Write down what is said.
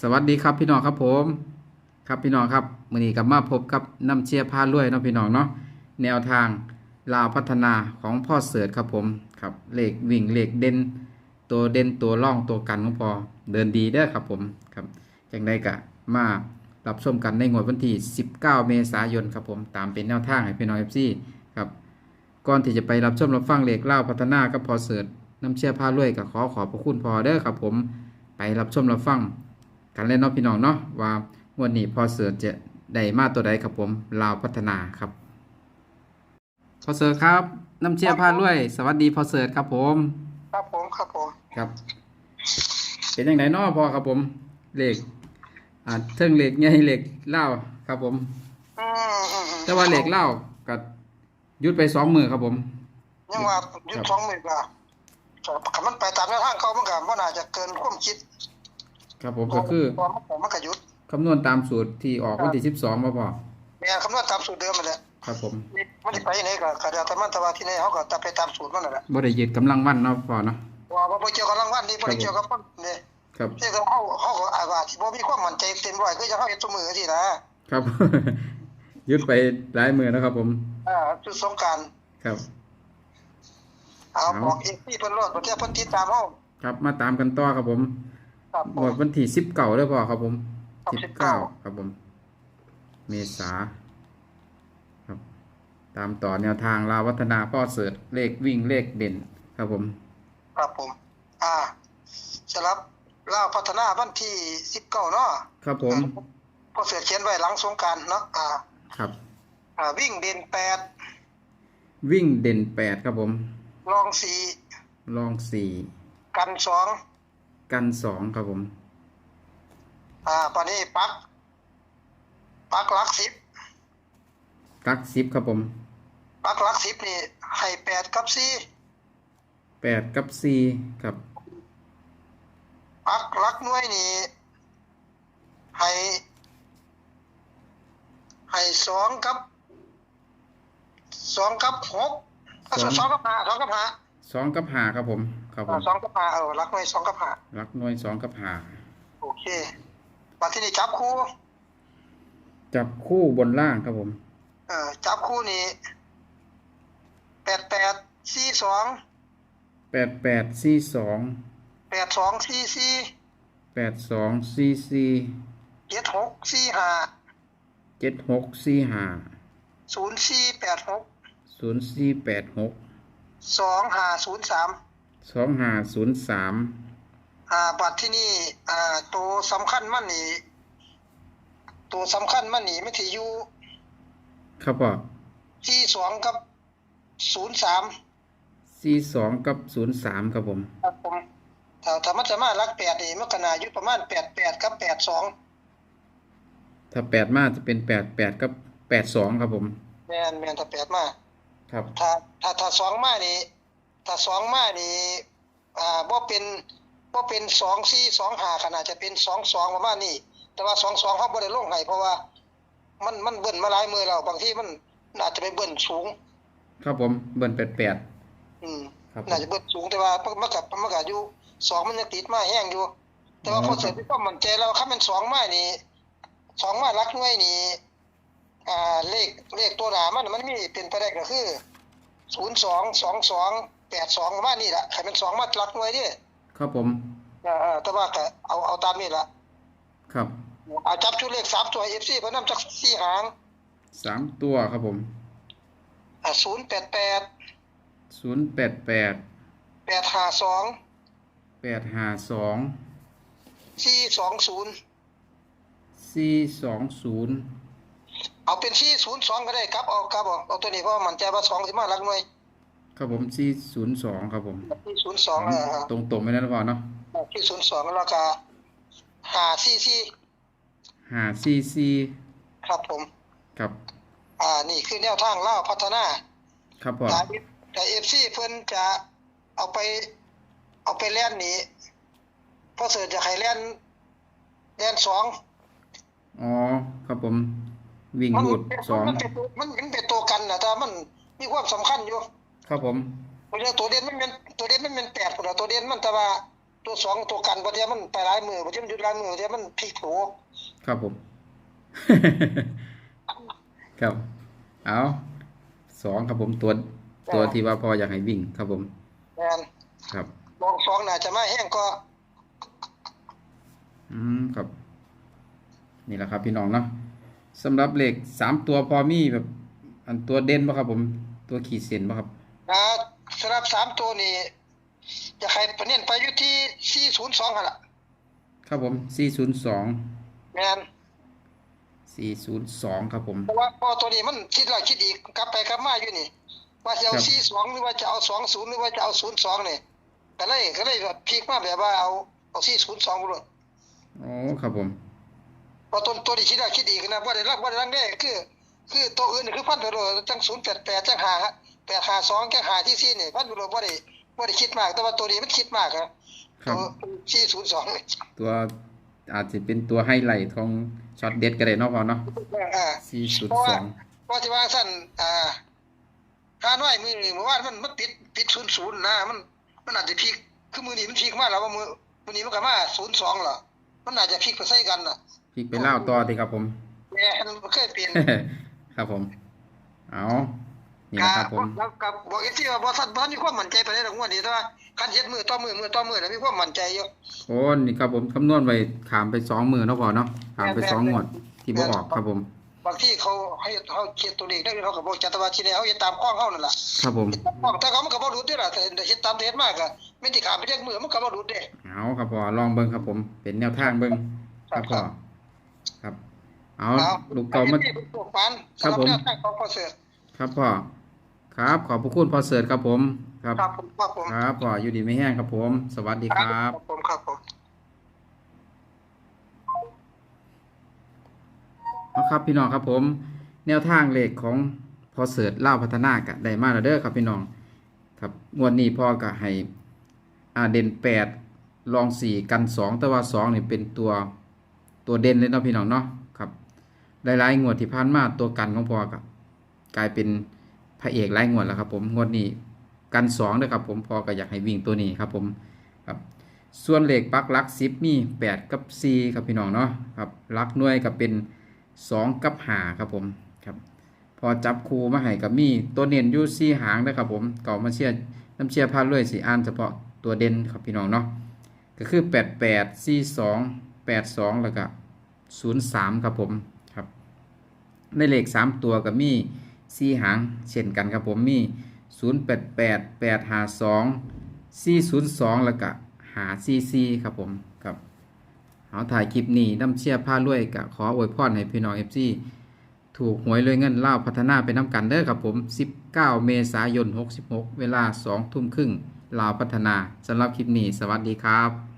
สวัสดีครับพี่น้องครับผม ครับพี่น้องครับมื้อนี้กลับมาพบกับน้ำเชียร์พาลุยเนาะพี่น้องเนาะแนวทางลาวพัฒนาของพ่อเสิร์ชครับผมครับเลขวิ่งเลขเด่นตัวเด่นตัวร่องตัวกันของพอเดินดีเด้อครับผมครับจังได้กะมารับชมกันในงวดวันที่ 19 เมษายนครับผมตามเป็นแนวทางให้พี่น้อง FC ครับก่อนที่จะไปรับชมรับฟังเลขเล่าพัฒนากับพอเสิร์ชน้ำเชียร์พาลุยก็ขอขอบพระคุณพอเด้อครับผมไปรับชมรับฟัง กันเล่นเนาะพี่น้องเนาะว่างวันนี้พอเสือจะได้มาตัวใดครับผมลาวพัฒนาครับ พอเสือครับน้ำเชียร์พาลุยสวัสดีพอเสือครับผม ครับผมครับผมครับ เป็นยังไงเนาะพอครับผมเหล็กอ่าเทิงเหล็กใหญ่เหล็กเล่าวครับผม อืมอืมอืมแต่ว่าเหล็กเล่าวก็หยุดไปสองมือครับผม ยังว่ายุดสองหมื่นกว่าขับมันไปตามแนวทางเขามันก็บ่น่าจะเกินความคิด ครับผมก็คือพมันก็มันก็หยุดคำนวณตามสูตรที่ออกวันที่สิบสองมาพอแม่นคำนวณตามสูตรเดิมนั่นแหละครับผมมันสิไปไหนก็ก็แล้วแต่มันแต่ว่าที่ไหนเขาก็ตัดไปตามสูตรมันนั่นแหละบ่ได้ยึดกำลังวันเนาะพอเนาะว่าบ่บ่เกี่ยวกับรางวัลนี่บ่ได้เกี่ยวกับมันนี่ครับที่เขาเขาเขาก็อาจว่าที่บ่มีความมั่นใจเต็มร้อยคือจะเฮาเฮ็ดซุมื้อที่นะครับ ยึดไปหลายมือนะครับ ผมอ่าจุดสงกรารครับเอาเอาบอกเอกที่เพิ่นรอดบ่เที่ยเพิ่นติดตามเฮาครับมาตามกันต่อครับผม ครับผหมมดวันที่สิบเก้าแล้วพอครับผมครับสิบเก้า19 ครับผม เมษาครับ ตามต่อแนวทางลาววัฒนาพ่อเสิร์ชเลขวิ่งเลขเด่น ครับผม ครับผม อ่าสำหรับลาวพัฒนาวันที่19เนาะครับผมพอเสือเขียนไว้หลังสงกรารเนาะอ่า ครับ อ่า วิ่งเด่นแปดวิ่งเด่นแปดครับผม รองสี่ลองสี่กันสอง กันสองครับผม อ่าปานนี้ปัก ปักหลักสิบกักสิบครับผม ปักหลักสิบนี่ให้แปดกับสี่แปดกับสี่ครับ ปักหลักหน่วยนี่ให้ให้สองกับสองกับหกอะสองสองกับห้าสองกับห้าสองกับหาครับผม ครับผอ่ามสองกับห้าเออหลักหน่วยสองกับห้ารักหน่วยสองกับหาโอเคปัจจุบันจับคู่ จับคู่บนล่างครับผม เอ่อจับคู่นี้แปดแปดสี่สองแปดแปดสี่สองแปดสองสี่สี่แปดสองสี่สี่เจ็ดหกสี่ห้าเจ็ดหกสี่ห้าศูนย์สี่แปดหกศูนย์สี่แปดหกสองห้าศูนย์สาม สองห้าศูนย์สามอ่าบัตรที่นี่อ่าตัวสำคัญมันนี่ตัวสำคัญมันนี่ไม่ถืออยู่ครับพ่อที่สองกับศูนย์สามสี่สองกับศูนย์สามครับผม ครับผมถ้าถ้ามันจะมารักแปดนี่มันก็น่าอยู่ประมาณแปดแปดกับแปดสองถ้าแปดมาจะเป็นแปดแปดกับแปดสองครับผม แม่นแม่นถ้าแปดมา ครับ ถ้าถ้าถ้าสองมานี่ ถ้าสองมานี่อ่าบ่เป็นบ่เป็นสองสี่สองห้าขนาดจะเป็นสองสองประมาณนี้แต่ว่าสองสองเขาบ่ได้ลงให้เพราะว่า มันมันเบิ่นมาหลายมือแล้วบางทีมันน่าจะไปเบิ่นสูง ครับผมเบิ้ลแปดแปดอืมครับผมน่าจะเบิ่นสูงแต่ว่ามันมันก็มันก็อยู่สองมันยังติดมาแห้งอยู่ แต่ว่าอ๋อพอเสร็จที่ก็มั่นใจแล้วว่าคันมันสองมานี่สองมารักหน่วยนี่อ่าเลขเลขตัวหน้ามันมันมีเป็นไปได้ก็คือศูนย์สองสองสอง แปดสองประมาณนี้แหละใครเป็นสองมาหลักหน่วยดิครับผมเออเออแต่ว่าก็เอาเอาตามนี้ละครับเอาจับชุดเลขสามตัวเอฟซีเพราะนำจากสี่หางสามตัวครับผมอ่าศูนย์แปดแปดศูนย์แปดแปดแปดห้าสองแปดห้าสองสี่สองศูนย์สี่สองศูนย์เอาเป็นสี่ศูนย์สองก็ได้ครับเอาครับเอาเอาตัวนี้เพราะมันใจว่าสองสิมาหลักหน่วย ครับผมสี่ศูนย์สองครับผมสี่ศูนย์สองเออตรงตรงๆไปนั่นพอเนาะสี่ศูนย์สองแล้วก็ห้าสี่สี่ห้าสี่สี่ครับผม ครับอ่านี่คือแนวทางเล่าวพัฒนา ครับพ่อแต่แต่เอฟซีเพิ่นจะเอาไป เอาไปเล่นหนี้เพราะเสือจะให้เล่นเล่นสองอ๋อ ครับผม วิ่งมัรูดเป็นสองมันเป็นตัวมันมันเป็นตัวกันนะแต่มันมีความสำคัญอยู่ ครับผมเพราะฉะนั้นตัวเด่นมันเป็นตัวเด่นมันเป็นแปดคนละตัวเด่นมันแต่ว่าตัวสองตัวกันบ่เทียมันไปหลายมือบ่เทียมันหยุดหลายมือบ่เทียมันพลิกโผครับผม ครับ เอาสองครับผมตัวตัวที่ว่าพออยากให้วิ่งครับผมแม่นครับลองสองน่าจะมาแห้งก็ อืมครับ นี่แหละครับ พี่น้องเนาะสำหรับเลขสามตัวพอมีแบบ อันตัวเด่นป่ะครับผม ตัวขีดเส้นป่ะครับนะ สำหรับสามตัวนี้จะใครประเน้นไปอยู่ที่402หั่นล่ะครับผมสี่ศูนย์สองแม่นสี่ศูนย์สองครับผม เพราะว่าเพราะตัวนี้มันคิดแล้วคิดอีกกลับไปกลับมาอยู่นี่ ว่าจะเอาครับ42หรือว่าจะเอา20หรือว่าจะเอา02นี่ก็เลยก็เลยพลิกมาแบบว่าเอาเอา402บ่รู้อ๋อครับผมเพราะตัวตัวนี้คิดแล้วคิดอีกนะบ่ได้รับบ่ได้รังได้คือ คือตัวอื่นนี่คือพันตัวโลจัง088จัง 5 852จัง5ที่4นี่พันตัวโลบ่ได้บ่ได้คิดมาก แต่ว่าตัวนี้มันคิดมากครับครับตัว402นี่ตัวอาจจะเป็นตัวไฮไลท์ของช็อตเด็ดก็ได้เนาะพอเนาะอ่าสี่ศูนเพราะย์สว่าองเพราะที่ว่าสั้นอ่าห้าน้อยมือเมื่อวานมันมันปิดปิดศูนย์ศูนย์นะมัน มันอาจจะพลิกคือมือนี้มันพลิกมาแล้วว่ามือมือนี้มันก็มาศูนย์สองเหรอมันอาจจะพลิกไปใส่กันน่ะพลิกไปเล่าต่อดีครับผมแม่มันเคยเปลี่ยนครับผม เอา นี่นะครับผมแล้วกับบอกอีกที่ว่าบ่ทันบ่ทันมีความมั่นใจไปได้ดอกงวดนี้แต่ว่าคันเฮ็ดมือต่อมือมือต่อมือน่ะมีความมั่นใจอยู่โอ้นี่ครับผมคำนวณไว้ขามไปสองมือเนาะพอเนาะขามไปสองงวดที่บ่ออกครับผมบางที่เขาให้เขาเขียนตัวเลขได้เขาก็บอกจัตวาที่แล้วเขาเฮ็ดตามข้องเขานั่นล่ะครับผมเฮ็ดตามข้องแต่เขามันก็บ่รู้ด้วยล่ะแต่เฮ็ดตามเทศมากก็ไม่ได้ขามไปเรียกมือมันก็บ่รู้เด้เอาครับพอลองเบิ้งครับผม เป็นแนวทางเบิ้งครับพ่อครับ เอาลูกเก่ามาที่ลูกปานครับผมสำหแนวทางของพ่อเสือครับพ่อ ครับ ขอบพระคุณพ่อเสิร์ตครับผม ครับครับผมครับผมครับพ่ออยู่ดีไม่แห้งครับผม สวัสดีครับผมครับผมเอาครับพี่น้องครับผม แนวทางเลขของพอเสิร์ตเล่าวพัฒนากะได้มาแล้วเด้อครับพี่น้อง ครับงวดนี้พ่อก็ให้อาเด่นแปดลองสี่กันสองแต่ว่าสองนี่เป็นตัวตัวเด่นเลยเนาะพี่น้องเนาะครับหลายๆงวดที่ผ่านมาตัวกันของพ่อกับกลายเป็นพ ระเอกหลายงวดแล้วครับผมงวดนี้กันสองเด้อครับผมพอก็อยากให้วิ่งตัวนี้ครับผมครับส่วนเหลขปักลักสิบมีแปดกับสี่ครับพี่น้องเนาะครับลักหน่วยก็เป็นสองกับหาครับผมครับพอจับคูมาให้กับมีตัวเน้นยู่สี่หางนะครับผมเก่ามาเชียร์น้ำเชียร์พาด้วยสีอ่านเฉพาะตัวเด่นครับพี่น้องเนาะก็คือแปดแปดซีสองแปดสองแล้วก็ศูนย์สามครับผมครับในเลขสามตัวก็มี สี่หาง เช่นกันครับผมมีศูนย์แปดแปดแปดหาสองสี่ศูนย์สองแล้วก็หาซีซีครับผมครับเอาถ่ายคลิปนี้น้ำเชียร์พาด้วยก็ขออวยพรให้พี่น้องเอฟซีถูกหวยรวยเงินเล่าพัฒนาไปน้ำกันเด้อครับผม 19 เมษายน 66 เวลา 2 ทุ่มครึ่งลาวพัฒนาสำหรับคลิปนี้ สวัสดีครับ